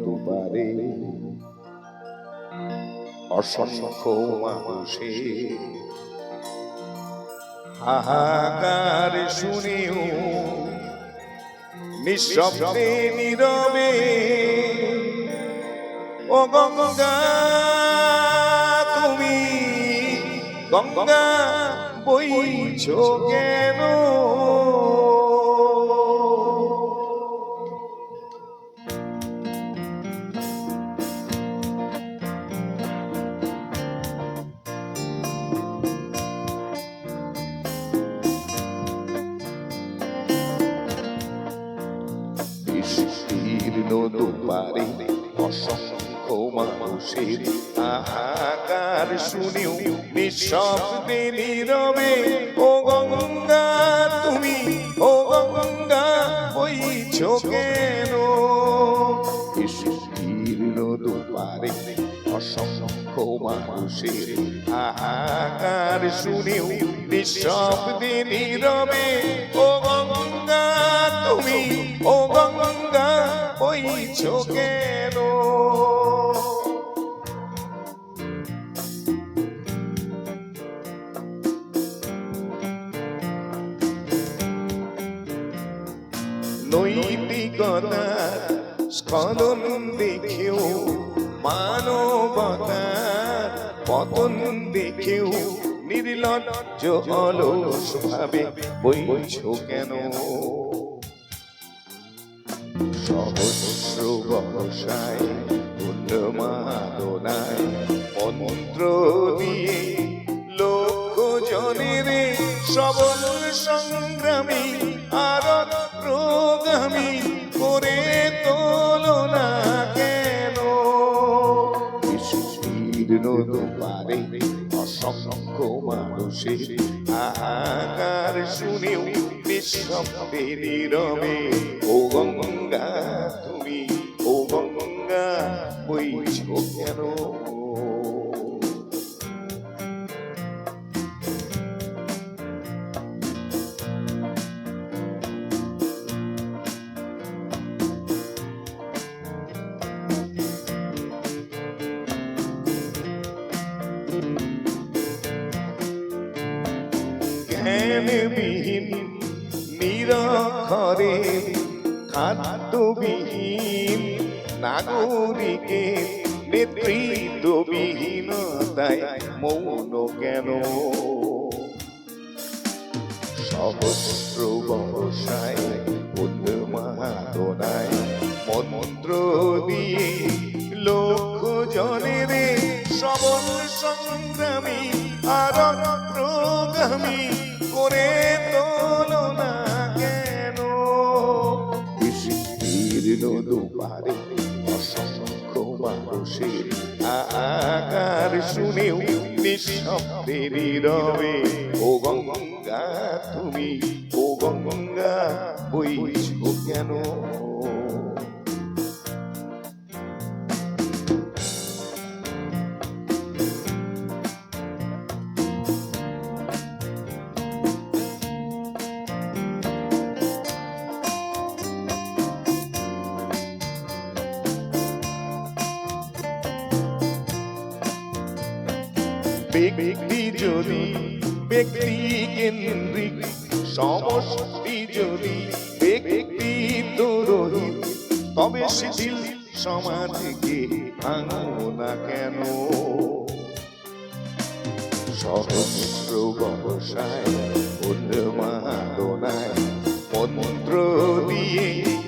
নদুপারে অসংখ্য মানুষের হাহাকার শুনেও নিঃশব্দে নীরবে ও গঙ্গা তুমি গঙ্গা বইছ কেন? বিস্তীর্ণ দুপারে অসংখ্য মানুষের আহাকার শুনেও নিঃশব্দে নীরবে, ও গঙ্গা, তুমি, ও গঙ্গা বইছ কেন বিস্তীর্ণ দুপারে অসংখ্য মানুষের আহাকার শুনেও নিঃশব্দে নীরবে। ও গঙ্গা, তুমি, ও গঙ্গা বইছ কেন নৈতিকতা স্খলন দেখেও মানবতার পতন দেখেও নির্লজ্জ অলস ভাবে বইছ কেন? সহস্র বর্ষায় উন্মাদনায় মন্ত্র দিয়ে লক্ষ জনের সবল সংগ্রামী দুপারে অসংখ্য মানুষের আহাকার শুনেও নিঃশব্দে নীরবে ও গঙ্গা তুমি ও গঙ্গা বইছ কেন? জ্ঞানবিহীন নিরক্ষরে খাদ্যবিহীন নাগরিকে নেতৃত্ববিহীনতায় মৌন কেন? সহস্র বর্ষায় উন্মাদনায় মন্ত্র দিয়ে দুপারে অসংখ্য মানুষের আকার শুনেও নিঃশব্দের রবে ও গঙ্গা তুমি ও গঙ্গা বইছ কেন? ব্যক্তি যদি, ব্যক্তি কেন্দ্রিক, সমষ্টি যদি ব্যক্তি রহিত তবে শিথিল সমাজকে ভাঙো না কেন? সহস্র বর্ষায় উন্মাদনায় মন্ত্র দিয়ে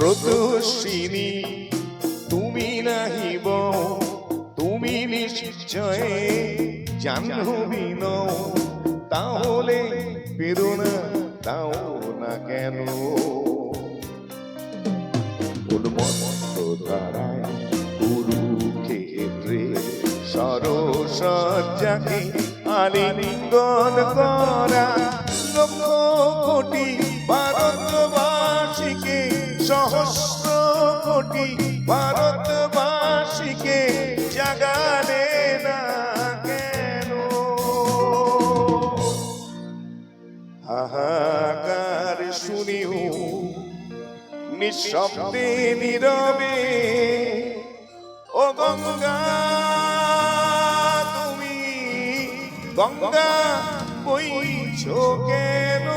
স্রোতস্বিনী তুমি নাহিব তুমি নিশ্চয় জাহ্নবী নও তাহলে প্রেরণা দাও না কেন? উন্মত্ত কুরুক্ষেত্রে সরসজ্জাকে আলিঙ্গন করা লক্ষ কোটি ভারতবাসীকে সহস্র কোটি ভারতবাসীকে জাগালে না কেন? হাহাকার শুনিও, নিঃশব্দে নীরবে, ও গঙ্গা, তুমি গঙ্গা বইছ কেন?